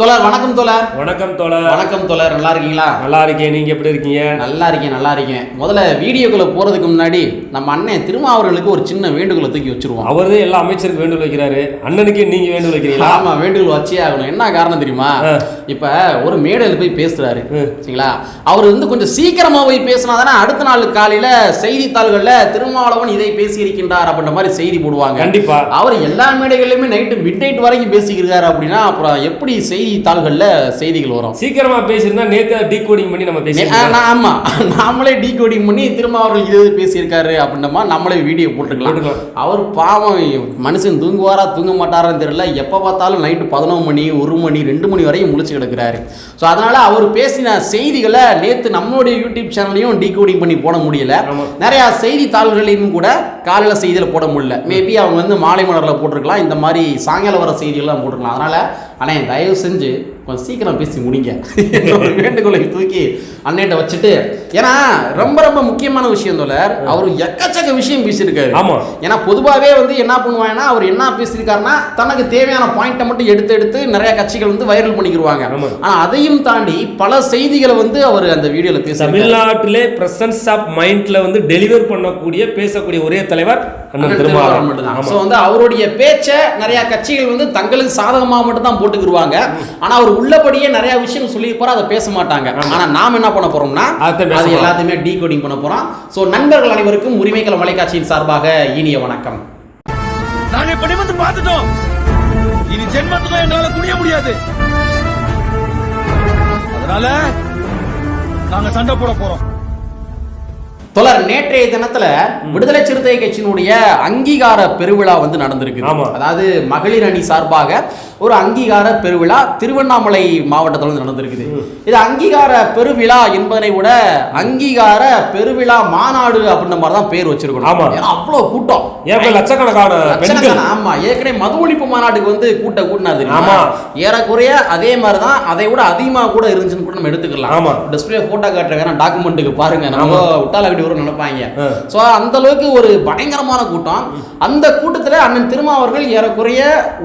தோழர் வணக்கம் தோழர். வணக்கம் தோழர். வணக்கம் தோழர் நல்லா இருக்கீங்களா? நல்லா இருக்கேன். நீங்க எப்படி இருக்கீங்க? நல்லா இருக்கேன் நல்லா இருக்கேன். முதல்ல வீடியோக்குள்ள போறதுக்கு முன்னாடி நம்ம அண்ணன் திருமாவர்களுக்கு ஒரு சின்ன வேண்டுகோளை தூக்கி வச்சிருவோம். அவர்தான் எல்லா அமைச்சருக்கு வேண்டுகோள் வைக்கிறாரு. அண்ணனுக்கு நீங்க வேண்டுகோள் வைக்கிறீங்களா? ஆமா வேண்டுகோள் வச்சே ஆகணும். என்ன காரணம் தெரியுமா? இப்ப ஒரு மேடையில் போய் பேசுறாரு. சரிங்களா? அவர் வந்து கொஞ்சம் சீக்கிரமா போய் பேசினா தானே அடுத்த நாள் காலையில செய்தித்தாள்கள்ல திருமாவளவன் இதை பேசியிருக்கின்றார் அப்படின்ற மாதிரி செய்தி போடுவாங்க. கண்டிப்பா. அவர் எல்லா மேடைகள்லையுமே நைட்டு மிட் நைட் வரைக்கும் பேசிக்கிறாரு அப்படின்னா அப்புறம் எப்படி செய்தித்தாள்கள்ல செய்திகள் வரும். சீக்கிரமா பேசியிருந்தா நேத்து டீகோடிங் பண்ணி நம்ம ஆ, பேசியிருக்கோம். நான் ஆமா. நாமளே டீ கோடிங் பண்ணி திரும்ப அவர்கள் இது பேசியிருக்காரு அப்படின்ற மாதிரி நம்மளே வீடியோ போட்டுக்கலாம். அவர் பாவம் மனுஷன் தூங்குவாரா தூங்க மாட்டாரான்னு தெரியல. எப்போ பார்த்தாலும் நைட்டு பதினொரு மணி ஒரு மணி ரெண்டு மணி வரையும் முழிச்சு கிடக்குறாரு. ஸோ அதனால அவர் பேசின செய்திகளை நேற்று நம்மளுடைய யூடியூப் சேனல்லையும் டீ கோடிங் பண்ணி போட முடியல. நிறைய செய்தித்தாள்களையும் கூட காலையில் செய்தியில் போட முடியல. மேபி அவங்க வந்து மாலை மலரில் போட்டிருக்கலாம். இந்த மாதிரி சாயங்காலம் வர செய்திகள்லாம் போட்டிருக்கலாம். அதனால ஆனால் தயவு செஞ்சு கொஞ்சம் சீக்கிரம் பேசி முடிங்க. ஒரு வேண்டுகோளை தூக்கி அண்ணன்ட்ட வச்சுட்டு ஏன்னா ரொம்ப ரொம்ப முக்கியமான விஷயம் தோழர் அவர் எக்கச்சக்க விஷயம் பேசியிருக்காரு. ஆமா. ஏன்னா பொதுவாகவே வந்து என்ன பண்ணுவாங்கன்னா அவர் என்ன பேசியிருக்காருன்னா தனக்கு தேவையான பாயிண்ட்டை மட்டும் எடுத்து எடுத்து நிறைய கட்சிகள் வந்து வைரல் பண்ணிக்கிருவாங்க. ஆமா. ஆனா அதையும் தாண்டி பல செய்திகளை வந்து அவர் அந்த வீடியோல பேசியிருக்காரு. தமிழ்நாட்டிலே பிரசன்ஸ் ஆஃப் மைண்ட்ல வந்து டெலிவர் பண்ணக்கூடிய பேசக்கூடிய ஒரே தலைவர் திருமாவளவன் மட்டும்தான். ஆமா. ஸோ வந்து அவருடைய பேச்சை நிறைய கட்சிகள் வந்து தங்களுக்கு சாதகமாக மட்டும் தான் போட்டுக்கிருவாங்க ஆனா அவர் உள்ளபடியே நிறைய விஷயங்கள் சொல்லியிருப்பாரு அதை பேச மாட்டாங்க. ஆனா நாம் என்ன பண்ண போறோம்னா அது. எல்லாத்தையுமே டீ கோடிங் பண்ண போறோம். ஸோ நண்பர்கள் அனைவருக்கும் உரிமைக்கள வலைக்காட்சியின் சார்பாக இனிய வணக்கம். நாங்க இப்ப நிமிர்ந்து பார்த்துட்டோம். இனி ஜென்மத்துக்கும் எங்களால குனிய முடியாது. அதனால நாங்க சண்டை போட போறோம். தொடர் நேற்றைய தினத்துல விடுதலை சிறுத்தை கட்சியினுடைய அங்கீகார பெருவிழா வந்து நடந்திருக்கு. அதாவது மகளிர் அணி சார்பாக ஒரு அங்கீகார பெருவிழா திருவண்ணாமலை மாவட்டத்தில் வந்து நடந்திருக்குது இது அங்கீகார பெருவிழா என்பதனை விட அங்கீகார பெருவிழா மாநாடு அப்படின்ற மாதிரி தான் பேர் வச்சிருக்கணும் ஆமா. ஏன்னா அவ்வளவு கூட்டம் லட்சக்கணக்கான லட்சக்கணக்கான, ஆமா ஏற்கனவே மது ஒழிப்பு மாநாட்டுக்கு வந்து கூட்ட கூட்டினாரு தெரியுமா? ஆமா. ஏறக்குறைய அதே மாதிரி தான் அதை விட அதிகமா கூட இருந்துச்சுன்னு கூட நம்ம எடுத்துக்கலாம் ஆமா. டிஸ்பிளே போட்டோ காட்டுறேன் டாக்குமெண்ட்டுக்கு பாருங்க நம்ம விட்டால கட்டி வரும் நினைப்பாங்க. சோ அந்த அளவுக்கு ஒரு பயங்கரமான கூட்டம் அந்த கூட்டத்துல அண்ணன் திருமா அவர்கள் ஏறக்குறைய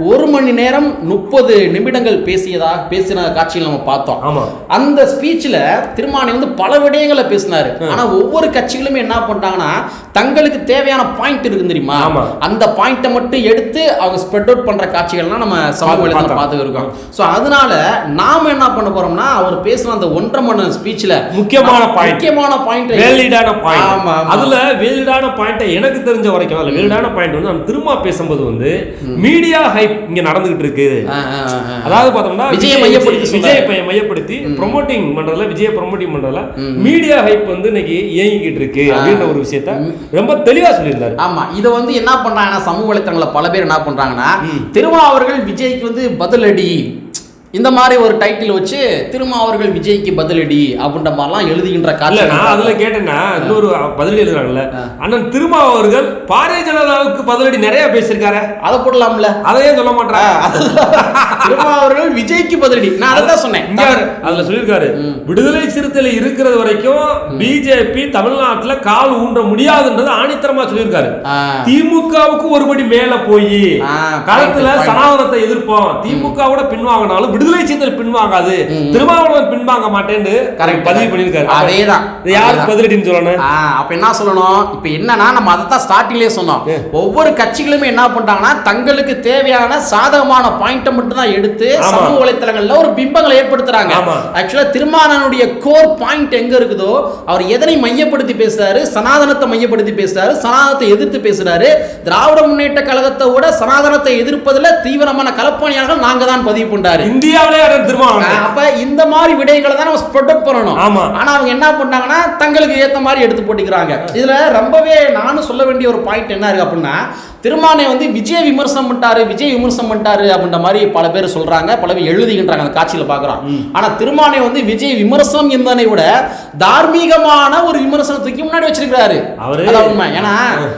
ஒரு மணி நேரம் முப்பது நிமிடங்கள் பேசியதா பேசின காட்சியில் நம்ம பார்த்தோம். அந்த ஸ்பீச்ல திருமானி வந்து பல விடயங்களை பேசினாரு. ஆனா ஒவ்வொரு கட்சிகளுமே என்ன பண்றாங்கன்னா தங்களுக்கு தேவையான பாயிண்ட் இருக்கு தெரியுமா. அந்த பாயிண்ட்டை மட்டும் எடுத்து அவங்க ஸ்ப்ரெட் அவுட் பண்ற காட்சிகள்லாம் நம்ம சமூக பார்த்து- இருக்கோம் ஸோ அதனால நாம என்ன பண்ண போறோம்னா அவர் பேசின அந்த ஒன்றரை மணி ஸ்பீச்ல முக்கியமான. முக்கியமான பாயிண்ட் வேலிடான பாயிண்ட். அதுல வேலிடான பாயிண்ட் எனக்கு தெரிஞ்ச வரைக்கும் அதுல வேலிடான பாயிண்ட் வந்து நம்ம திரும்ப பேசும்போது வந்து மீடியா ஹைப் இங்க நடந்துகிட்டு இருக்கு. அதாவது பார்த்தோம்னா விஜயை மையப்படுத்தி விஜய் மையப்படுத்தி ப்ரொமோட்டிங் பண்றதுல விஜய ப்ரொமோட்டிங் பண்றதுல மீடியா ஹைப் வந்து இன்னைக்கு இயங்கிக்கிட்டு இருக்கு அப்படின்ற ஒரு விஷயத்த ரொம்ப தெளிவா சொல்லியிருந்தாரு. ஆமா இதை வந்து என்ன பண்றாங்கன்னா சமூக வலைத்தளங்கள்ல பல பேர் என்ன பண்றாங்கன்னா திருமா அவர்கள் விஜய்க்கு வந்து பதிலடி. இந்த மாதிரி ஒரு டைட்டில் வச்சு திருமா அவர்கள் விஜய்க்கு பதிலடி அப்படின்ற மாதிரிலாம் எழுதுகின்ற காட்சி நான் அதுல கேட்டேன்னா இன்னொரு பதில் எழுதுறாங்கல்ல. அண்ணன் திருமா அவர்கள் பாரதிய ஜனதாவுக்கு பதிலடி நிறைய பேசியிருக்காரு. அதை போடலாம்ல. அதையே சொல்ல மாட்டாங்க திருமா அவர்கள் விஜய்க்கு பதிலடி. நான் அதை தான் சொன்னேன். அதுல சொல்லியிருக்காரு. விடுதலை சிறுத்தையில இருக்கிறது வரைக்கும் பிஜேபி தமிழ்நாட்டுல கால் ஊன்ற முடியாதுன்றது ஆணித்தரமா சொல்லியிருக்காரு. திமுகவுக்கு ஒருபடி மேல போய் களத்துல. சனாதனத்தை எதிர்ப்போம். திமுகவோட பின்வாங்கினாலும் விடுதலை சிறுத்தைகள் பின்வாங்காது. திருமாவளவன் பின்வாங்க மாட்டேன்னு Correct. பதிவு பண்ணியிருக்காரு. யாருக்கு அதேதான். பதிலடின்னு சொல்லணும்? அப்ப என்ன சொல்லணும்? இப்ப என்னன்னா நம்ம அதை தான் ஸ்டார்டிங்லேயே சொன்னோம் ஒவ்வொரு கட்சிகளுமே என்ன பண்றாங்கன்னா தங்களுக்கு தேவையான சாதகமான பாயிண்ட்டை மட்டும் தான் எடுத்து. சமூக வலைத்தளங்கள்ல ஒரு பிம்பங்களை ஏற்படுத்துறாங்க. ஆக்சுவலா திருமானனுடைய கோர் பாயிண்ட் எங்க இருக்குதோ அவர் எதனை மையப்படுத்தி பேசுறாரு? சனாதனத்தை மையப்படுத்தி பேசுறாரு. சனாதனத்தை எதிர்த்து பேசுறாரு. திராவிட முன்னேற்ற கழகத்தை விட சனாதனத்தை எதிர்ப்பதுல தீவிரமான களப்பணியாளர்கள் நாங்க தான் பதிவு பண்றாரு. இந்தியாவிலே அண்ணன் திருமாவளவன் அப்ப இந்த மாதிரி விடயங்களை தான் நம்ம ப்ரொடெக்ட் பண்ணணும். ஆமா. ஆனா அவங்க என்ன பண்ணாங்கன்னா தங்களுக்கு ஏத்த மாதிரி எடுத்து போட்டுக்கிறாங்க. இதுல ரொம்பவே நானும் சொல்ல வேண்டிய ஒரு பாயிண்ட் என்ன இருக்கு அப்படின்னா திருமானை வந்து விஜய் விமர்சனம் பண்ணிட்டாரு விஜய் விமர்சனம் பண்ணிட்டாரு அப்படின்ற மாதிரி பல பேர் சொல்றாங்க பல பேர் எழுதுகின்றாங்க அந்த காட்சியில பாக்குறோம். ஆனா திருமானை வந்து விஜய் விமர்சனம் என்பதனை விட தார்மீகமான ஒரு விமர்சனத்துக்கு முன்னாடி வச்சிருக்காரு அவரு- உண்மை. ஏன்னா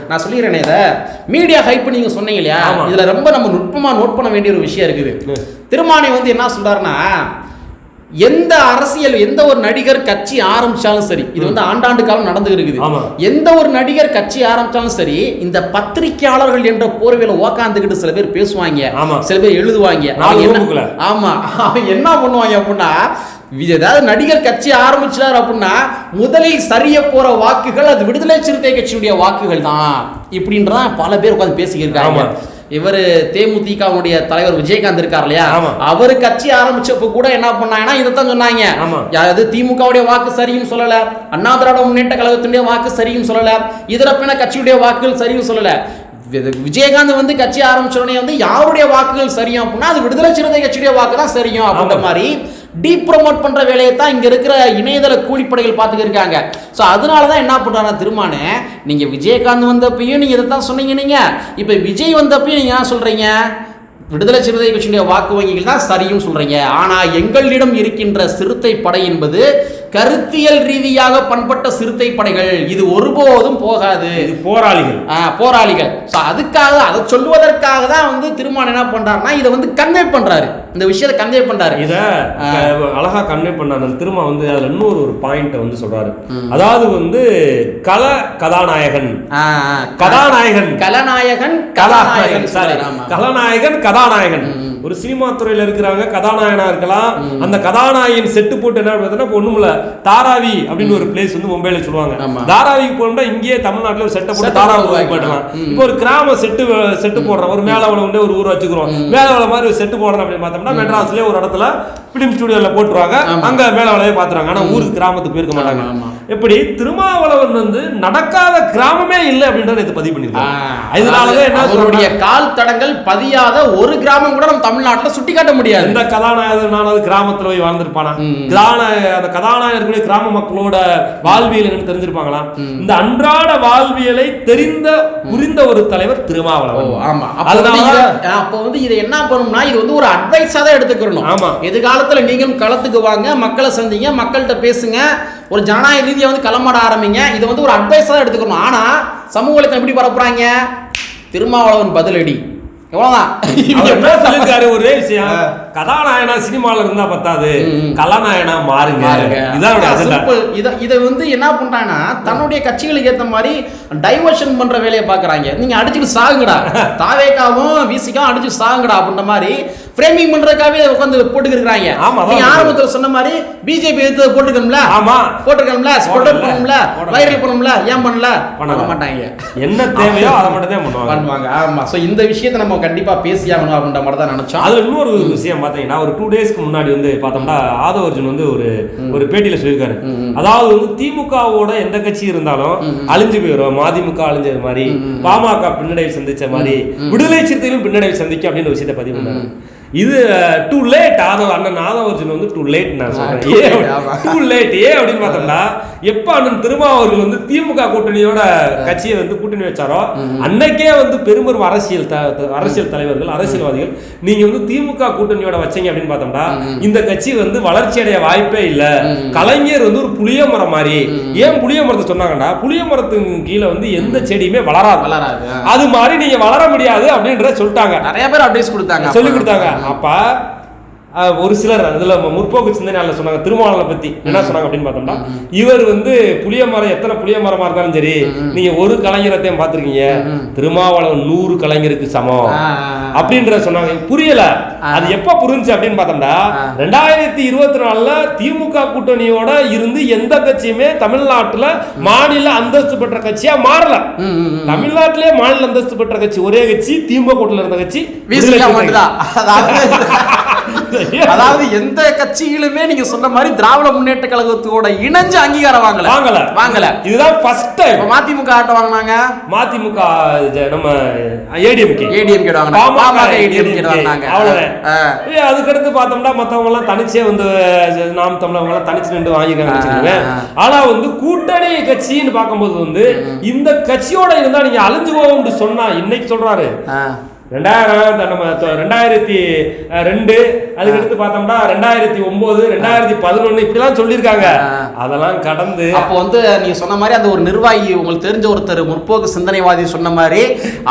நான் சொல்லிடுறேனே இதை. மீடியா ஹைப் நீங்க சொன்னீங்க இல்லையா. இதுல ரொம்ப நம்ம நுட்பமா நோட் பண்ண வேண்டிய ஒரு விஷயம் இருக்குது. திருமானை வந்து என்ன சொல்றாருன்னா எந்த அரசியல் எந்த ஒரு நடிகர் கட்சி ஆரம்பிச்சாலும் சரி இது வந்து ஆண்டாண்டு காலம் நடந்து இருக்குது. எந்த ஒரு நடிகர் கட்சி ஆரம்பிச்சாலும் சரி இந்த பத்திரிக்கையாளர்கள் என்ற போர்வையில உக்காந்துக்கிட்டு சில பேர் பேசுவாங்க. சில பேர் எழுதுவாங்க. ஆமா என்ன பண்ணுவாங்க அப்படின்னா ஏதாவது நடிகர் கட்சி ஆரம்பிச்சார் அப்படின்னா முதலில் சரிய போற வாக்குகள் அது விடுதலை சிறுத்தை கட்சியுடைய வாக்குகள் தான் இப்படின்றதான் பல பேர் உட்காந்து பேசிக்கிருக்காங்க. இவர் தேமுதிகவுடைய தலைவர் விஜயகாந்த் இருக்கார் இல்லையா. அவர் கட்சி ஆரம்பிச்சப்ப கூட என்ன பண்ணாங்கன்னா இதைத்தான் சொன்னாங்க ஆமா. அது திமுகவுடைய வாக்கு சரியும் சொல்லல அண்ணா திராவிட முன்னேற்ற கழகத்தினுடைய வாக்கு சரியும் சொல்லல இதர பின்ன கட்சியுடைய வாக்குகள் சரியும் சொல்லல விஜயகாந்த் வந்து கட்சி ஆரம்பிச்ச உடனே வந்து யாருடைய வாக்குகள் சரியும் அப்படின்னா அது விடுதலை சிறுத்தை கட்சியுடைய வாக்கு தான் சரியும் அப்படின்ற. மாதிரி டீப் ப்ரமோட் பண்ற வேலையை தான் இங்க இருக்கிற இணையதள கூலிப்படைகள் பார்த்துக்க இருக்காங்க ஸோ அதனால தான் என்ன பண்றாங்க திருமானே நீங்க விஜயகாந்த் வந்தப்பையும் நீங்க இதை தான் சொன்னீங்க நீங்க. இப்போ விஜய் வந்தப்பையும் நீங்க என்ன சொல்றீங்க? விடுதலை சிறுத்தை கட்சியுடைய வாக்கு வங்கிகள் தான் சரியும் சொல்றீங்க. ஆனா எங்களிடம் இருக்கின்ற சிறுத்தை படை என்பது கருத்தியல் ரீதியாக பண்பட்ட சிறுத்தை படைகள். இது ஒருபோதும் போகாது. இது போராளிகள். போராளிகள். ஸோ அதுக்காக அதை சொல்லுவதற்காக தான் வந்து திருமான் என்ன பண்றாருன்னா இதை வந்து கன்வே பண்றாரு. இந்த விஷயத்தை கன்வே பண்றாரு. இத அழகா கன்வே பண்ணாரு திரும்ப வந்து அதுல இன்னொரு ஒரு பாயிண்ட் வந்து சொல்றாரு. அதாவது வந்து கல கதாநாயகன். கதாநாயகன். கலநாயகன் கதாநாயகன் சாரி. கதாநாயகன். கதாநாயகன் ஒரு சினிமா துறையில இருக்கிறாங்க கதாநாயகனா இருக்கலாம். அந்த கதாநாயகன் செட்டு போட்டு என்ன பார்த்தீங்கன்னா இப்போ ஒண்ணுமில்ல தாராவி அப்படின்னு ஒரு பிளேஸ் வந்து மும்பைல சொல்லுவாங்க. தாராவிக்கு போனோம்னா இங்கேயே தமிழ்நாட்டுல ஒரு செட்டை போட்டு தாராவி உருவாக்கலாம். போட்டலாம் ம். இப்போ ஒரு கிராம செட்டு செட்டு போடுறோம். ஒரு மேலவளம் உண்டு ஒரு ஊர் வச்சுக்கிறோம். மேலவளம் மாதிரி ஒரு செட்டு போடணும் அப்படின்னு பார்த்தோம்னா மெட்ராஸ்லயே ஒரு இடத்துல பிலிம் ஸ்டுடியோல போட்டுருவாங்க. அங்க மேலவளையே பாத்துறாங்க ஆனா ஊருக்கு கிராமத்துக்கு போயிருக்க மாட்டாங்க. எப்படி? திருமாவளவன் வந்து நடக்காத கிராமமே இல்லை அப்படின்றத இது பதிவு பண்ணிருக்காங்க இதனாலதான் என்ன அவருடைய கால் தடங்கள் பதியாத ஒரு கிராமம் கூட நம்ம தமிழ்நாட்டுல சுட்டி காட்ட முடியாது. எந்த கதாநாயகனானது கிராமத்துல போய் வாழ்ந்திருப்பானா. கிராம அந்த கதாநாயகர்களுடைய கிராம மக்களோட வாழ்வியல் என்னன்னு தெரிஞ்சிருப்பாங்களா? இந்த அன்றாட வாழ்வியலை தெரிந்த புரிந்த ஒரு தலைவர் திருமாவளவன். ஆமா. அப்ப வந்து அதனால இத- அப்ப வந்து இதை என்ன பண்ணும்னா இது வந்து ஒரு அட்வைஸா தான் எடுத்துக்கணும் ஆமா. எதிர்காலத்துல நீங்களும் களத்துக்கு வாங்க மக்களை சந்திங்க மக்கள்கிட்ட பேசுங்க ஒரு ஜனநாயக ரீதியா வந்து களமாட ஆரம்பிங்க. இதை வந்து ஒரு அட்வைஸாக தான் எடுத்துக்கணும். ஆனால் சமூக எப்படி பரப்புறாங்க? திருமாவளவன் பதிலடி. எவ்வளோதான் சொல்லிருக்காரு ஒரே விஷயம் கதாநாயகனா சினிமால இருந்தா பத்தாது கலாநாயகனா மாறுங்க. இதான். இத இதை வந்து என்ன பண்றாங்கன்னா தன்னுடைய கட்சிகளுக்கு ஏத்த மாதிரி டைவர்ஷன் பண்ற வேலையை பாக்குறாங்க நீங்க அடிச்சுட்டு சாகுங்கடா. தாவேக்காவும் விசிக்காவும் அடிச்சு சாகுங்கடா அப்படின்ற மாதிரி ஃப்ரேமிங் பண்றதுக்காகவே உட்காந்து போட்டுக்கிறாங்க ஆமா, நீங்க ஆரம்பத்துல சொன்ன மாதிரி பிஜேபி எடுத்து போட்டுக்கணும்ல ஆமா. போட்டுக்கணும்ல ஸ்போர்ட் போடல. வைரல் பண்ணும்ல ஏன் பண்ணல. பண்ண மாட்டாங்க. என்ன தேவையோ அதை மட்டும் தான் பண்ணுவாங்க. ஆமா. சோ இந்த விஷயத்தை நம்ம கண்டிப்பா பேசியாகணும் அப்படின்ற மாதிரி தான் நினைச்சோம். அதுல இன்னொரு விஷயம் பாத்தீங்கன்னா ஒரு டூ டேஸ்க்கு முன்னாடி வந்து பார்த்தோம்னா ஆதவ அர்ஜுன் வந்து ஒரு ஒரு பேட்டியில சொல்லியிருக்காரு. அதாவது வந்து திமுகவோட எந்த கட்சி இருந்தாலும் அழிஞ்சு போயிடும் மதிமுக அழிஞ்சது மாதிரி பாமக பின்னடைவு சந்திச்ச மாதிரி விடுதலை சிறுத்தைகளும் பின்னடைவு சந்திக்கும் அப்படின்னு விஷயத்தை பதிவு பண்ணாரு. இது டூ லேட் ஆதவ அண்ணன் ஆதவ அர்ஜுன் வந்து டூ லேட் நான் சொல்றேன். டூ லேட் ஏன் அப்படின்னு பார்த்தோம்னா எப்ப அண்ணன் திருமாவர்கள் வந்து திமுக கூட்டணியோட கட்சியை வந்து கூட்டணி வச்சாரோ அன்னைக்கே வந்து பெரும்பெரும் அரசியல் அரசியல் தலைவர்கள் அரசியல்வாதிகள் நீங்க வந்து திமுக கூட்டணியோட வச்சீங்க அப்படின்னு பார்த்தோம்னா இந்த கட்சி வந்து வளர்ச்சி அடைய வாய்ப்பே இல்ல. கலைஞர் வந்து ஒரு புளிய மரம் மாதிரி. ஏன் புளிய மரத்தை சொன்னாங்கன்னா புளிய மரத்துக்கு கீழே வந்து எந்த செடியுமே வளராது. வளராது. அது மாதிரி நீங்க வளர முடியாது அப்படின்றத சொல்லிட்டாங்க. நிறைய பேர் அட்வைஸ் கொடுத்தாங்க சொல்லி கொடுத்தாங்க. அப்ப அஹ், ஒரு சிலர் அதுல முற்போக்கு சிந்தனையாளர் சொன்னாங்க திருமாவளவனை பத்தி. என்ன சொன்னாங்க அப்படின்னு பார்த்தோம்னா இவர் வந்து புளிய மரம் எத்தனை புளிய மரமா இருந்தாலும் சரி நீங்க ஒரு கலைஞரத்தையும் பார்த்திருக்கீங்க. திருமாவளவன் நூறு கலைஞருக்கு சமம். அப்படின்ற சொன்னாங்க. புரியல. அது எப்ப புரிஞ்சுச்சு அப்படின்னு பார்த்தோம்னா ரெண்டாயிரத்தி இருபத்தி நாலுல திமுக கூட்டணியோட இருந்து எந்த கட்சியுமே தமிழ்நாட்டுல மாநில அந்தஸ்து பெற்ற கட்சியா மாறல. தமிழ்நாட்டிலே மாநில அந்தஸ்து பெற்ற கட்சி ஒரே கட்சி திமுக கூட்டணியில இருந்த கட்சி அதாவது எந்த கட்சியிலுமே நீங்க சொன்ன மாதிரி திராவிட முன்னேற்ற கழகத்தோட இணைஞ்சு அங்கீகாரம் வாங்கல. வாங்கல. வாங்கல. இதுதான் ஃபர்ஸ்ட் டைம் மதிமுக ஆட்டம் வாங்கினாங்க? மதிமுக நம்ம ஏடிஎம்கே ஏடிஎம் கேடு வாங்கினாங்க. பாமக ஏடிஎம் கேடு வாங்கினாங்க. அவ்வளவுதான். அதுக்கடுத்து பார்த்தோம்னா மத்தவங்க எல்லாம் தனிச்சே வந்து நாம் தமிழவங்க எல்லாம் தனிச்சு நின்று வாங்கிருக்காங்க ஆனா வந்து கூட்டணி கட்சின்னு பார்க்கும்போது வந்து இந்த கட்சியோட இருந்தா நீங்க அழிஞ்சு போகும்னு சொன்னா இன்னைக்கு சொல்றாரு. ரெண்டாயிரம் நம்ம ரெண்டாயிரத்தி ரெண்டு அதுக்கடுத்து பார்த்தோம்னா ரெண்டாயிரத்தி ஒன்பது ரெண்டாயிரத்தி பதினொன்னு இப்படிலாம் சொல்லியிருக்காங்க. அதெல்லாம் கடந்து அப்போ வந்து நீங்க சொன்ன மாதிரி அந்த ஒரு நிர்வாகி உங்களுக்கு தெரிஞ்ச ஒருத்தர் முற்போக்கு சிந்தனைவாதி சொன்ன மாதிரி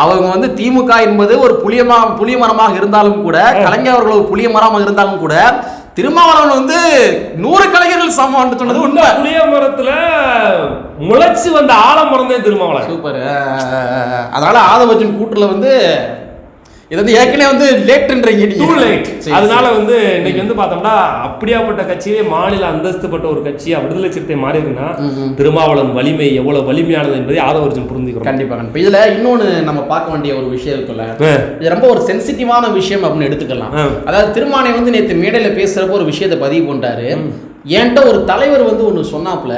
அவங்க வந்து திமுக என்பது ஒரு புளிய மரம் புளிய மரமாக இருந்தாலும் கூட கலைஞர் அவர்கள் ஒரு புளிய மரமாக இருந்தாலும் கூட திருமாவளவன் வந்து நூறு கலைஞர்கள் சமம்னு சொன்னது உண்மை. புளிய மரத்துல முளைச்சு வந்த ஆலமரம் தான் திருமாவளவன். சூப்பர். அதனால ஆதவர்ஜன் கூட்டுல வந்து இது வந்து ஏற்கனவே வந்து லேட்ன்றீங்க டூ லைட் அதனால வந்து இன்னைக்கு வந்து பார்த்தோம்னா அப்படியாப்பட்ட கட்சியே மாநில அந்தஸ்துப்பட்ட ஒரு கட்சியா விடுதலை சிறுத்தை மாறி இருக்குன்னா திருமாவளவன் வலிமை எவ்வளவு வலிமையானது என்பதை ஆதவர்ஜன் புரிஞ்சுக்கிறோம். கண்டிப்பா கண்டிப்பா. இதுல இன்னொன்னு நம்ம பார்க்க வேண்டிய ஒரு விஷயம் இருக்குல்ல. இது ரொம்ப ஒரு சென்சிட்டிவான விஷயம் அப்படின்னு எடுத்துக்கலாம். அதாவது திருமானை வந்து நேத்து மேடையில பேசுறப்போ ஒரு விஷயத்தை பதிவு பண்ணிட்டாரு. என்கிட்ட ஒரு தலைவர் வந்து ஒன்று சொன்னாப்புல.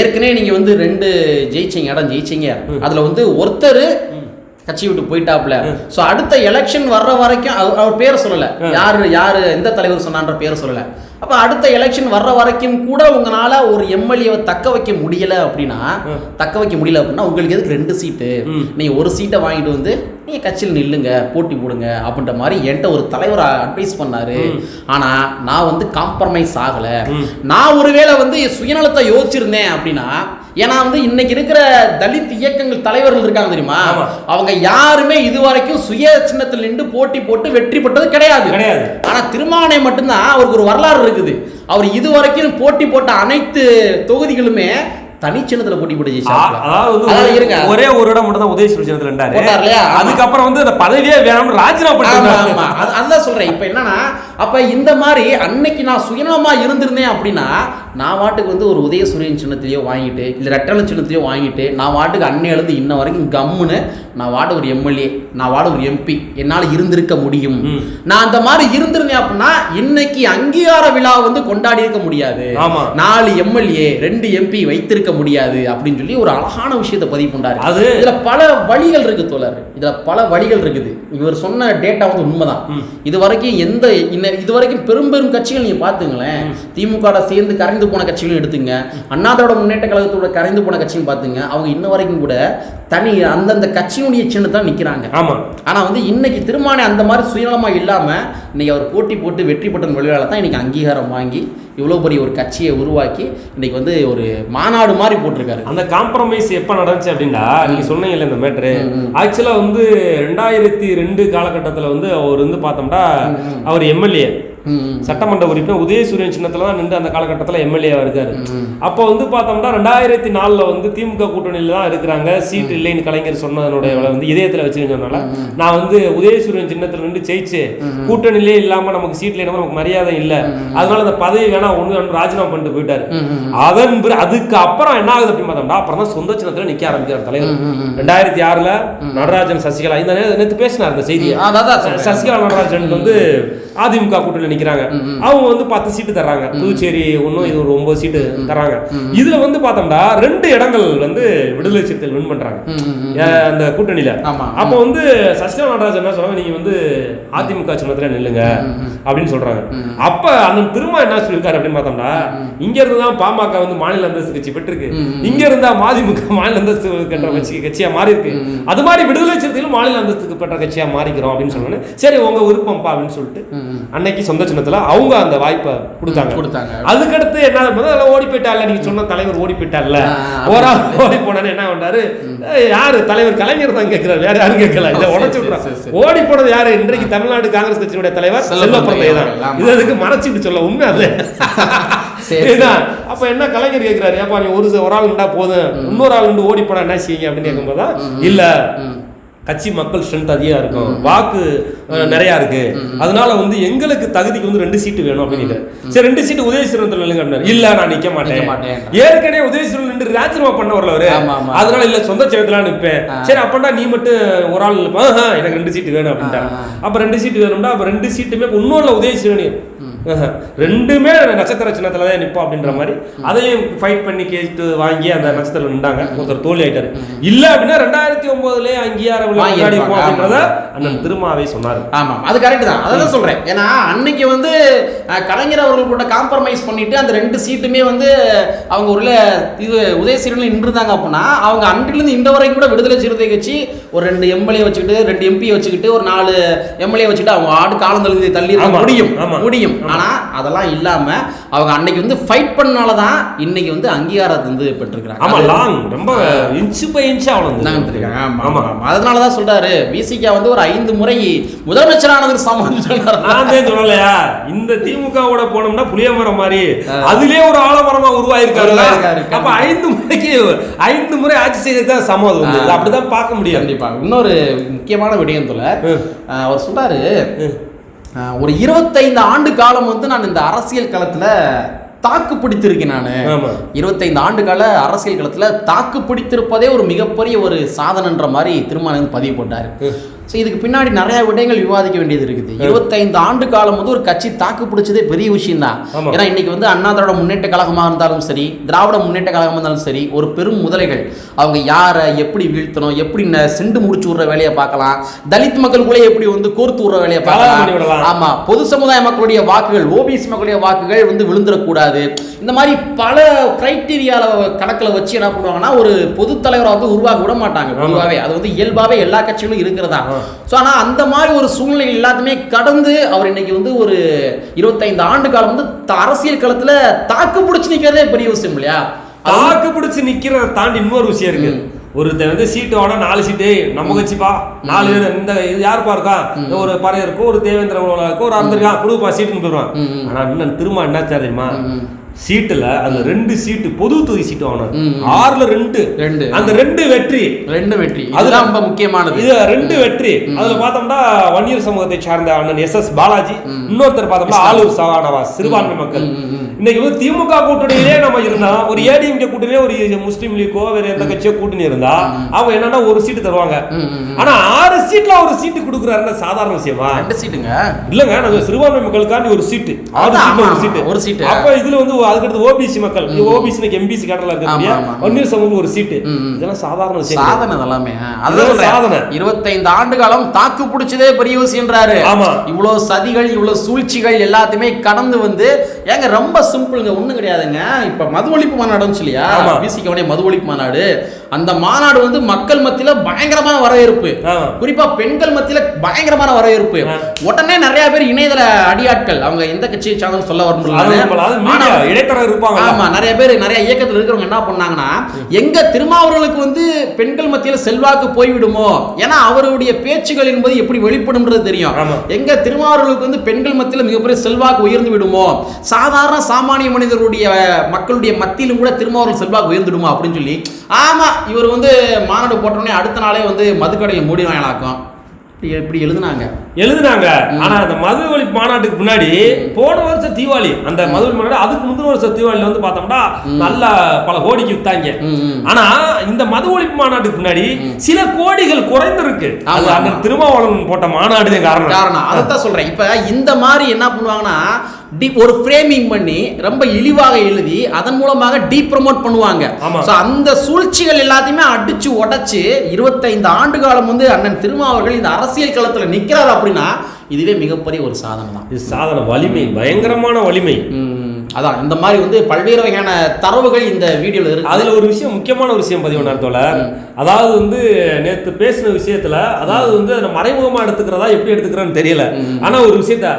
ஏற்கனவே நீங்க வந்து ரெண்டு ஜெயிச்சீங்க இடம் ஜெயிச்சீங்க. அதுல வந்து ஒருத்தர் கட்சி விட்டு போயிட்டாப்புல. சோ அடுத்த எலெக்ஷன் வர்ற வரைக்கும் அவர் பேரை சொல்லல. யாரு யாரு எந்த தலைவர் சொன்னான்ற பேரை சொல்லல. அப்ப அடுத்த எலெக்ஷன் வர்ற வரைக்கும் கூட உங்களால ஒரு எம்எல்ஏவை தக்க வைக்க முடியல அப்படின்னா தக்க வைக்க முடியல அப்படின்னா உங்களுக்கு எதுக்கு ரெண்டு சீட்டு? நீங்க ஒரு சீட்டை வாங்கிட்டு வந்து நீங்க கட்சியில் நில்லுங்க போட்டி போடுங்க அப்படின்ற மாதிரி என்கிட்ட ஒரு தலைவர் அட்வைஸ் பண்ணாரு. ஆனா நான் வந்து காம்ப்ரமைஸ் ஆகல. நான் ஒருவேளை வந்து சுயநலத்தை யோசிச்சிருந்தேன் அப்படின்னா ஏன்னா வந்து இன்னைக்கு இருக்கிற தலித் இயக்கங்கள் தலைவர்கள் இருக்காங்க தெரியுமா. அவங்க யாருமே இதுவரைக்கும் சுய சின்னத்தில் நின்று போட்டி போட்டு வெற்றி பெற்றது கிடையாது கிடையாது. ஆனா திருமாவளை மட்டும்தான் அவருக்கு ஒரு வரலாறு இருக்குது அவர் இதுவரைக்கும் போட்டி போட்ட அனைத்து தொகுதிகளுமே தனிச்சின்னத்துல போட்டி போட்டு. அதாவது இருங்க ஒரே ஒரு இடம் மட்டும் தான் உதய இருந்தாரு? ஆமா. அதுக்கப்புறம் வந்து அந்த பதவியே வேணாம்னு ராஜினாமா ஆமா, பண்ணிட்டாரு ஆமா. அது- அதுதான் சொல்றேன் இப்ப என்னன்னா அப்ப இந்த மாதிரி அன்னைக்கு நான் சுயநலமா இருந்திருந்தேன் அப்படின்னா நான் வாட்டுக்கு வந்து ஒரு உதய சூரியன் சின்னத்திலேயோ வாங்கிட்டு இல்ல ரெட்டல சின்னத்திலேயோ வாங்கிட்டு நான் வாட்டுக்கு அன்னையிலிருந்து இன்ன வரைக்கும் கம்முன்னு நான் வாட ஒரு எம்எல்ஏ நான் வாட ஒரு எம்பி என்னால இருந்திருக்க முடியும். நான் அந்த மாதிரி இருந்திருந்தேன் அப்படின்னா இன்னைக்கு அங்கீகார விழா வந்து கொண்டாடி இருக்க முடியாது. ஆமா. நாலு எம்எல்ஏ ரெண்டு எம்பி வைத்திருக்க முடியாது அப்படின்னு சொல்லி ஒரு அழகான விஷயத்தை பதிவு பண்றாரு அது- இதுல பல வழிகள் இருக்கு தோழர். இதுல பல வழிகள் இருக்குது. இவர் சொன்ன டேட்டா வந்து உண்மைதான். இது வரைக்கும் எந்த இது வரைக்கும் பெரும் பெரும் கட்சிகள் நீங்க பாத்துங்களேன் திமுக சேர்ந்து கரைந்து போன கட்சிகளும் எடுத்துங்க. அண்ணாதோட முன்னேற்ற கழகத்தோட கரைந்து போன கட்சியும் பாத்துங்க அவங்க இன்ன வரைக்கும் கூட தனி அந்தந்த கட்சியினுடைய சின்னத்தான் நிக்கிறாங்க. ஆமா. ஆனா வந்து இன்னைக்கு திருமானே அந்த மாதிரி சுயநலமா இல்லாம இன்னைக்கு அவர் போட்டி போட்டு வெற்றி பெற்ற வழியால தான் இன்னைக்கு அங்கீகாரம் வாங்கி இவ்வளவு பெரிய ஒரு கட்சியை உருவாக்கி இன்னைக்கு வந்து ஒரு மாநாடு மாதிரி போட்டிருக்காரு. அந்த காம்ப்ரமைஸ் எப்ப நடந்துச்சு அப்படின்னா நீங்க சொன்னீங்கல்ல இந்த மேட்ரு ஆக்சுவலா வந்து ரெண்டாயிரத்தி ரெண்டு காலகட்டத்துல வந்து அவர் வந்து பார்த்தோம்னா அவர் எம்எல்ஏ ம். சட்டமன்ற உறுப்பினர் உதயசூரியன் சின்னத்துல தான் நின்று அந்த காலகட்டத்தில் எம்எல்ஏவா இருக்காரு. அப்போ வந்து பார்த்தோம்னா ரெண்டாயிரத்தி நாலுல வந்து திமுக கூட்டணியில தான் இருக்கிறாங்க. சீட் இல்லைன்னு கலைஞர் சொன்னதனுடைய வந்து இதயத்துல வச்சுக்கணும்னால நான் வந்து உதயசூரியன் சின்னத்துல நின்று ஜெயிச்சு கூட்டணியிலே இல்லாம நமக்கு சீட்ல இல்லாம நமக்கு மரியாதை இல்ல. அதனால அந்த பதவி வேணா வேணும் ராஜினாமா பண்ணிட்டு போயிட்டாரு. அதன் பிற அதுக்கு அப்புறம் என்ன ஆகுது அப்படின்னு பார்த்தோம்னா அப்புறம் தான் சொந்த சின்னத்துல நிக்க ஆரம்பிக்கிறார் தலைவர். ரெண்டாயிரத்தி ஆறுல நடராஜன் சசிகலா இந்த நே- நேத்து பேசினார் இந்த செய்தியை. சசிகலா நடராஜன் வந்து அதிமுக கூட்டணியில் நிக்கிறாங்க அவங்க வந்து பத்து சீட்டு தர்றாங்க புதுச்சேரி ஒன்றும் இது ஒரு ஒன்பது சீட்டு தர்றாங்க இதுல வந்து பார்த்தோம்னா ரெண்டு இடங்கள் வந்து விடுதலை சிறுத்தைகள் வின் பண்றாங்க அந்த கூட்டணியில. அப்போ வந்து சசிகலா நடராஜன் என்ன சொல்றாங்க நீங்க வந்து அதிமுக சின்னத்துல நில்லுங்க அப்படின்னு சொல்றாங்க அப்ப அண்ணன் திரும்ப என்ன சொல்லியிருக்காரு அப்படின்னு பார்த்தோம்னா இங்க இருந்து தான் பாமக வந்து மாநில அந்தஸ்து கட்சி பெற்றிருக்கு இங்க இருந்தா மதிமுக மாநில அந்தஸ்து கட்டுற கட்சி கட்சியா மாறி இருக்கு அது மாதிரி விடுதலை சிறுத்தைகளும் மாநில அந்தஸ்துக்கு பெற்ற கட்சியா மாறிக்கிறோம் அப்படின்னு சொன்னோன்னே சரி உங்க விருப்பம்ப்பா அப்படின்னு சொல்லிட்டு அன்னைக்கு சொந்த சின்னத்துல அவங்க அந்த வாய்ப்பை கொடுத்தாங்க. கொடுத்தாங்க. அதுக்கடுத்து என்ன? அதெல்லாம் ஓடி போயிட்டால நீங்க சொன்ன தலைவர் ஓடி போயிட்டார்ல ஆ, ஒரு ஆள் ஓடி போனாரு என்ன பண்ணாரு யாரு? தலைவர் கலைஞர் தான் கேட்கிறார் வேற யாரும் கேட்கல இதை உடச்சு சரி. ஓடி போனது யாரு? இன்றைக்கு தமிழ்நாடு காங்கிரஸ் கட்சியினுடைய தலைவர் செல்வ செல்வப்பிரந்தை தான். இது அதுக்கு மறைச்சிட்டு சொல்ல? உண்மை அது. அப்ப என்ன கலைஞர் கேட்கிறாரு ஏப்பா நீ ஒரு ஒரு ஆள் நின்றா போதும். இன்னொரு ஆள் நின்று ஓடி போனா என்ன செய்யுங்க அப்படின்னு கேட்கும்போது இல்ல. கட்சி மக்கள் ஸ்ட்ரென்த் அதிகமா இருக்கும். வாக்கு நிறைய இருக்கு. அதனால வந்து எங்களுக்கு தகுதிக்கு வந்து ரெண்டு சீட்டு வேணும் அப்படின்னு சரி ரெண்டு சீட்டு உதயசிரத்தில் அப்படின்னாரு. இல்ல நான் நிக்க மாட்டேன். ஏற்கனவே உதயசிரன் நின்று ராஜினாமா பண்ண வரல அவரு. அதனால இல்ல சொந்த சின்னத்துல நிப்பேன். சரி அப்பண்டா நீ மட்டும் ஒரு ஆள் எனக்கு ரெண்டு சீட்டு வேணும் அப்படின்ட்டாங்க ஆ. அப்ப ரெண்டு சீட்டு வேணும்னா அப்ப ரெண்டு சீட்டுமே இன்னொரு உதயசிரணி ரெண்டுமே நட்சத்திர சின்னத்துல தான் நிப்போம் அப்படின்ற மாதிரி அதையும் ஃபைட் பண்ணி கேட்டு வாங்கி அந்த நட்சத்திரம் நின்றாங்க. ஒருத்தர் தோல்வி ஆயிட்டாரு. இல்ல அப்படின்னா ரெண்டாயிரத்தி ஒன்பதுலயே அங்கீகாரம். இருப்போம் அப்படின்றத அண்ணன் திருமாவே சொன்னாரு. ஆமா. அது கரெக்ட் தான். அதான் சொல்றேன். ஏன்னா அன்னைக்கு வந்து கலைஞர் அவர்கள் கூட காம்ப்ரமைஸ் பண்ணிட்டு அந்த ரெண்டு சீட்டுமே வந்து அவங்க உள்ள இது உதயசீரனில் நின்றுருந்தாங்க அப்படின்னா அவங்க அன்றிலிருந்து இந்த வரைக்கும் கூட விடுதலை சிறுத்தை கட்சி ஒரு ரெண்டு எம்எல்ஏ வச்சுக்கிட்டு ரெண்டு எம்பி வச்சுக்கிட்டு ஒரு நாலு எம்எல்ஏ வச்சுக்கிட்டு அவங்க ஆடு காலம் தள்ளி தள்ளி முடியும். முடியும். ஆமா. ஆனா அதெல்லாம் இல்லாம அவங்க அன்னைக்கு வந்து ஃபைட் பண்ணனால தான் இன்னைக்கு வந்து அங்கீகாரத்தை வந்து பெற்றிருக்கிறாங்க ஆமா லாங் ரொம்ப இன்ச்சு பை இன்ச்சு அவ்வளவு நாங்க எடுத்திருக்காங்க. ஆமா, ஆமா. ஆமா, ஆமா. அதனால தான் சொல்றாரு விசிகா வந்து ஒரு ஐந்து முறை முதலமைச்சரானதுக்கு சமம் தான் சொல்லலையா இந்த திமுகவோட போனோம்னா புளிய மரம் மாதிரி அதுலயே ஒரு ஆலமரமா உருவாயிருக்காரு அப்ப ஐந்து முறைக்கு ஐந்து முறை ஆட்சி சமம் அது வந்து. இது அப்படிதான் பார்க்க முடியாது கண்டிப்பா இன்னொரு முக்கியமான விடயத்துல ம். அஹ், அவர் சொல்றாரு ஒரு இருபத்தைந்து ஆண்டு காலம் வந்து நான் இந்த அரசியல் களத்துல தாக்கு பிடித்திருக்கேன் நான். இருபத்தைந்து ஆண்டு கால அரசியல் களத்துல தாக்கு பிடித்திருப்பதே ஒரு மிகப்பெரிய ஒரு சாதனைன்ற மாதிரி திருமணம் பதிவு போட்டாரு. ஸோ இதுக்கு பின்னாடி நிறைய விடயங்கள் விவாதிக்க வேண்டியது இருக்குது. இருபத்தைந்து ஆண்டு காலம் வந்து ஒரு கட்சி தாக்கு பிடிச்சதே பெரிய விஷயம் தான். ஏன்னா இன்னைக்கு வந்து அண்ணா திராவிட முன்னேற்ற கழகமாக இருந்தாலும் சரி திராவிட முன்னேற்ற கழகமாக இருந்தாலும் சரி ஒரு பெரும் முதலைகள். அவங்க யாரை எப்படி வீழ்த்தணும் எப்படி சிண்டு முடிச்சு விடுற வேலையை பார்க்கலாம் தலித் மக்களுக்குள்ளே எப்படி வந்து கோர்த்து விடுற வேலையை. பார்க்கலாம். ஆமா பொது சமுதாய மக்களுடைய வாக்குகள் ஓபிசி மக்களுடைய வாக்குகள் வந்து விழுந்துடக்கூடாது. இந்த மாதிரி பல கிரைட்டீரியால கணக்கில் வச்சு என்ன பண்ணுவாங்கன்னா ஒரு பொது தலைவரை வந்து உருவாக்க விட மாட்டாங்க. பொதுவாகவே அது வந்து இயல்பாவே எல்லா கட்சிகளும் இருக்கிறதா. ஸோ ஆனால் அந்த மாதிரி ஒரு சூழ்நிலை எல்லாத்தையுமே கடந்து அவர் இன்னைக்கு வந்து ஒரு இருபத்தைந்து ஆண்டு காலம் வந்து அரசியல் களத்துல தாக்கு பிடிச்சி நிற்கிறதே பெரிய விஷயம் இல்லையா? தாக்கு பிடிச்சு நிக்கிறத தாண்டி இன்னொரு விஷயம் இருக்கு. ஒருத்தன் வந்து சீட்டு வாடா நாலு சீட்டு நம்ம கட்சிப்பா? நாலு பேர் இந்த இது யாருப்பா இருக்கா? ஒரு பறைய இருக்கும் ஒரு தேவேந்திர இருக்கும் ஒரு அந்த இருக்கா கொடுப்பா சீட்டுன்னு போயிடுவான் இன்னும் திரும்ப என்ன தெரியுமா? சீட்டுல அந்த ரெண்டு சீட்டு பொது தொகுதி சீட்டு வாங்கணும். ஆறுல ரெண்டு. ரெண்டு. அந்த ரெண்டு வெற்றி. ரெண்டு வெற்றி. அதுதான் ரொம்ப முக்கியமானது. இது ரெண்டு வெற்றி. அதுல பார்த்தோம்னா வன்னியர் சமூகத்தை சார்ந்த அண்ணன் எஸ் எஸ் பாலாஜி இன்னொருத்தர் பார்த்தோம்னா ஆலூர் சவானவாஸ் சிறுபான்மை மக்கள். இன்னைக்கு வந்து திமுக கூட்டணியிலே நம்ம இருந்தா ஒரு ஏடிஎம்கே கூட்டணியே ஒரு முஸ்லீம் லீக்கோ வேற எந்த கட்சியோ கூட்டணி இருந்தா அவங்க என்னன்னா ஒரு சீட்டு தருவாங்க. ஆனா ஆறு சீட்ல ஒரு சீட்டு கொடுக்குறாருன்னா சாதாரண விஷயமா? ரெண்டு சீட்டுங்க. இல்லங்க நாங்க சிறுபான்மை மக்களுக்காண்டி ஒரு சீட்டு. ஆறு சீட்டு. ஒரு சீட்டு. அப்ப இதுல வந்து அதுக்கடுத்து ஓபிசி மக்கள். ஓபிசி எம்பிசி கேட்டல இருக்கக்கூடிய ஆமா, ஆமா. வன்னியர் சமூகம் ஒரு சீட்டு இதெல்லாம் சாதாரண. சாதனை இதெல்லாம் அதுதான் சாதனை. இருபத்தைந்து ஆண்டு காலம் தாக்கு பிடிச்சதே பெரிய விஷயம்ன்றாரு. ஆமா. இவ்வளவு சதிகள் இவ்வளவு சூழ்ச்சிகள் எல்லாத்தையுமே கடந்து வந்து ஏங்க ரொம்ப சிம்பிளுங்க ஒண்ணும் கிடையாதுங்க. இப்ப மது ஒழிப்பு மாநாடு வந்துச்சு இல்லையா ஆமா. பிசிகவுடைய மது ஒழிப்பு மாநாடு. அந்த மாநாடு வந்து மக்கள் மத்தியில பயங்கரமான வரவேற்பு. குறிப்பா பெண்கள் மத்தியில பயங்கரமான வரவேற்பு. உடனே நிறைய பேர் இணையதள அடியாட்கள் அவங்க எந்த கட்சியை சார்ந்தோம் சொல்ல வர இருப்பாங்க ஆமா நிறைய பேர் நிறைய இயக்கத்துல இருக்கிறவங்க என்ன பண்ணாங்கன்னா எங்க திருமாவர்களுக்கு வந்து பெண்கள் மத்தியில செல்வாக்கு போய்விடுமோ? ஏன்னா அவருடைய பேச்சுகள் என்பது எப்படி வெளிப்படும்ன்றது தெரியும். எங்க திருமாவர்களுக்கு வந்து பெண்கள் மத்தியில மிகப்பெரிய செல்வாக்கு உயர்ந்து விடுமோ? சாதாரண சாமானிய மனிதருடைய மக்களுடைய மத்தியிலும் கூட திருமாவர்கள் செல்வாக்கு உயர்ந்துடுமோ அப்படின்னு சொல்லி ஆமா இவர் வந்து மாநாடு போட்டோடனே அடுத்த நாளே வந்து மதுக்கடையில் மூடி வாங்கலாக்கும் இப்படி எழுதுனாங்க. எழுதுனாங்க. ஆனா அந்த மது ஒழிப்பு மாநாட்டுக்கு முன்னாடி போன வருஷம் தீபாவளி அந்த மது ஒழிப்பு மாநாடு அதுக்கு முந்தின வருஷம் தீபாவளில வந்து பார்த்தோம்னா நல்ல பல கோடிக்கு வித்தாங்க ம், ம். ஆனா இந்த மது ஒழிப்பு மாநாட்டுக்கு முன்னாடி சில கோடிகள் குறைந்திருக்கு. அது அந்த. திருமாவளவன் போட்ட மாநாடு காரணம். காரணம். அதைத்தான் சொல்றேன். இப்ப இந்த மாதிரி என்ன பண்ணுவாங்கன்னா டி ஒரு ஃப்ரேமிங் பண்ணி ரொம்ப இழிவாக எழுதி அதன் மூலமாக டீ ப்ரமோட் பண்ணுவாங்க. ஸோ அந்த சூழ்ச்சிகள் எல்லாத்தையுமே அடிச்சு உடைச்சு இருபத்தைந்து ஆண்டு காலம் வந்து அண்ணன் திருமாவர்கள் இந்த அரசியல் களத்துல நிக்கிறார் அப்படின்னா இதுவே மிகப்பெரிய ஒரு சாதனை தான் இது சாதன வலிமை பயங்கரமான வலிமை. அதான் இந்த மாதிரி வந்து பல்வேறு வகையான தரவுகள் இந்த வீடியோல இருக்கு. அதுல ஒரு விஷயம் முக்கியமான ஒரு விஷயம் பதிவு தோழர். அதாவது வந்து நேத்து பேசின விஷயத்துல அதாவது வந்து அதை மறைமுகமா எடுத்துக்கிறதா எப்படி எடுத்துக்கிறேன்னு தெரியல. ஆனா ஒரு விஷயத்த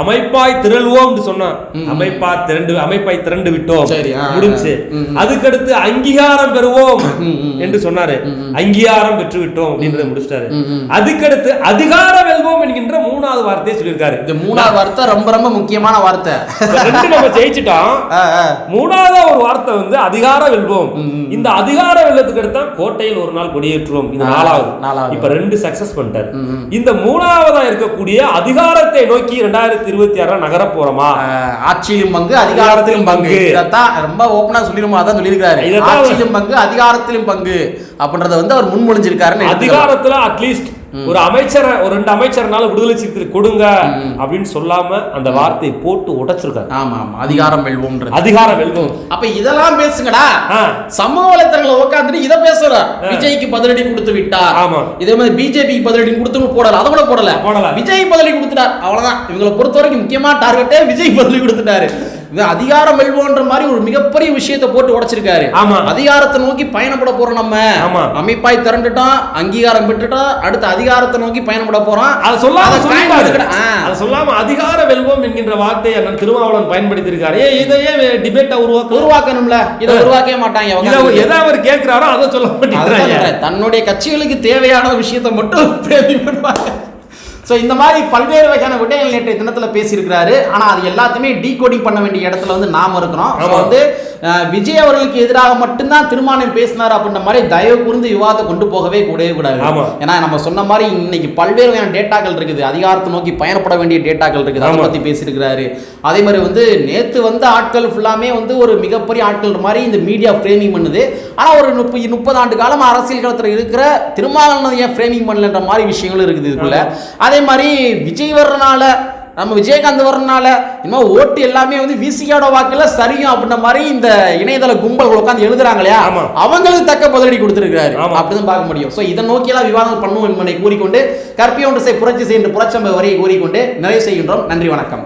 அமைப்பாய் திரள்வோம்னு சொன்னான். அமைப்பா திரண்டு அமைப்பாய் திரண்டு விட்டோம். முடிஞ்சு. அதுக்கடுத்து அங்கீகாரம் பெறுவோம். என்று சொன்னாரு. அங்கீகாரம் பெற்று விட்டோம் அப்படின்றத முடிச்சிட்டாரு. அதுக்கடுத்து அதிகாரம் வெல்வோம் என்கின்ற மூணாவது வார்த்தையை சொல்லியிருக்காரு. இந்த மூணாவது வார்த்தை ரொம்ப ரொம்ப முக்கியமான வார்த்தை. ரெண்டு நம்ம ஜெயிச்சிட்டோம். மூணாவது ஒரு வார்த்தை வந்து அதிகார வெல்வோம் இந்த அதிகார வெல்லத்துக்கு அடுத்தா கோட்டையில் ஒரு நாள் கொடியேற்றுவோம். இது நாலாவது. இப்ப ரெண்டு சக்சஸ் பண்ணிட்டாரு. இந்த மூணாவதா இருக்கக்கூடிய அதிகாரத்தை நோக்கி ரெண்டாயிரத்தி இருபத்தி ஆறுல நகர போறோமா? ஆட்சியிலும் பங்கு அதிகாரத்திலும் பங்கு. இதைத்தான் ரொம்ப ஓப்பனா சொல்லிருமோ அதான் சொல்லியிருக்காரு ஆட்சியிலும் பங்கு அதிகாரத்திலும் பங்கு அப்படின்றத வந்து அவர் முன்மொழிஞ்சிருக்காருன்னு எடுத்துக்கலாம். அதிகாரத்துல அட்லீஸ்ட் ஒரு அமைச்சரை ஒரு ரெண்டு அமைச்சர்னால விடுதலை சிறுத்தை கொடுங்க அப்படின்னு சொல்லாம அந்த வார்த்தையை போட்டு உடைச்சிருக்காரு. ஆமா ஆமா. அதிகாரம் வெல்வோம்ன்றது. அதிகாரம் வெல்வோம். அப்ப இதெல்லாம் பேசுங்கடா. சமூக வலைத்தளங்களை உட்காந்துட்டு இதை பேசுற. விஜய்க்கு பதிலடி கொடுத்து விட்டார் ஆமா. இதே மாதிரி பிஜேபிக்கு பதிலடி கொடுத்து போடல. அதை கூட போடல. போடல. விஜய் பதிலடி கொடுத்துட்டார் அவ்வளவுதான். இவங்களை பொறுத்த வரைக்கும் முக்கியமா டார்கெட்டே விஜய் பதிலடி கொடுத்துட்டாரு. அதிகாரம் வெல்வோன்ற மாதிரி ஒரு மிகப்பெரிய விஷயத்தை போட்டு உடைச்சிருக்காரு. ஆமா. அதிகாரத்தை நோக்கி பயணப்பட போறோம் நம்ம. ஆமா. அமைப்பாய் திரண்டுட்டோம் அங்கீகாரம் பெற்றுட்டோம் அடுத்து அதிகாரத்தை நோக்கி பயணப்பட போறோம் அதை சொல்லாம அதை சொல்லாம அதிகார வெல்வோம் என்கின்ற வார்த்தையை அண்ணன் திருமாவளவன் பயன்படுத்தியிருக்காரு. ஏன் இதையே டிபேட்டா உருவாக்க உருவாக்கணும்ல. இதை உருவாக்கவே மாட்டாங்க எதை அவர் கேட்கிறாரோ அதை சொல்ல மாட்டேங்கிறாங்க. தன்னுடைய கட்சிகளுக்கு தேவையான விஷயத்தை மட்டும் பிரேமி பண்ணுவாங்க ஸோ இந்த மாதிரி பல்வேறு வகையான விடயங்கள் நேற்றைய தினத்தில் பேசியிருக்கிறாரு ஆனால் அது எல்லாத்தையுமே டீகோடிங் பண்ண வேண்டிய இடத்துல வந்து நாம இருக்கிறோம். வந்து விஜய் அவர்களுக்கு எதிராக மட்டும்தான் திருமானம் பேசினார் அப்படின்ற மாதிரி தயவு கூர்ந்து விவாதத்தை கொண்டு போகவே கூடவே கூடாது. ஏன்னா நம்ம சொன்ன மாதிரி இன்னைக்கு பல்வேறு வகையான டேட்டாக்கள் இருக்குது. அதிகாரத்தை நோக்கி பயணப்பட வேண்டிய டேட்டாக்கள் இருக்குது. அதை. பற்றி பேசியிருக்கிறாரு. அதே மாதிரி வந்து நேத்து வந்த ஆட்கள் ஃபுல்லாமே வந்து ஒரு மிகப்பெரிய ஆட்கள் மாதிரி இந்த மீடியா ஃப்ரேமிங் பண்ணுது. ஆனா ஒரு முப்பது முப்பது ஆண்டு காலமா அரசியல் களத்துல இருக்கிற திருமாவளவன் ஏன் ஃப்ரேமிங் பண்ணலன்ற மாதிரி விஷயங்களும் இருக்குது இதுக்குள்ள. அதே மாதிரி விஜய் வர்றனால நம்ம விஜயகாந்த் வர்றனால இனிமேல் ஓட்டு எல்லாமே வந்து விசிகாட வாக்குல சரியும் அப்படின்ற மாதிரி இந்த இணையதள கும்பல் உட்காந்து எழுதுறாங்க இல்லையா. அவங்களுக்கு தக்க பதிலடி கொடுத்திருக்காரு. அப்படிதான் பார்க்க முடியும். ஸோ இதன் நோக்கியெல்லாம் விவாதம் பண்ணுவோம் என்பதை கூறிக்கொண்டு கற்பிய ஒன்று செய் புரட்சி செய்கின்ற புரட்சம்ப வரியை கூறிக்கொண்டு நிறைவு செய்கின்றோம். நன்றி வணக்கம்.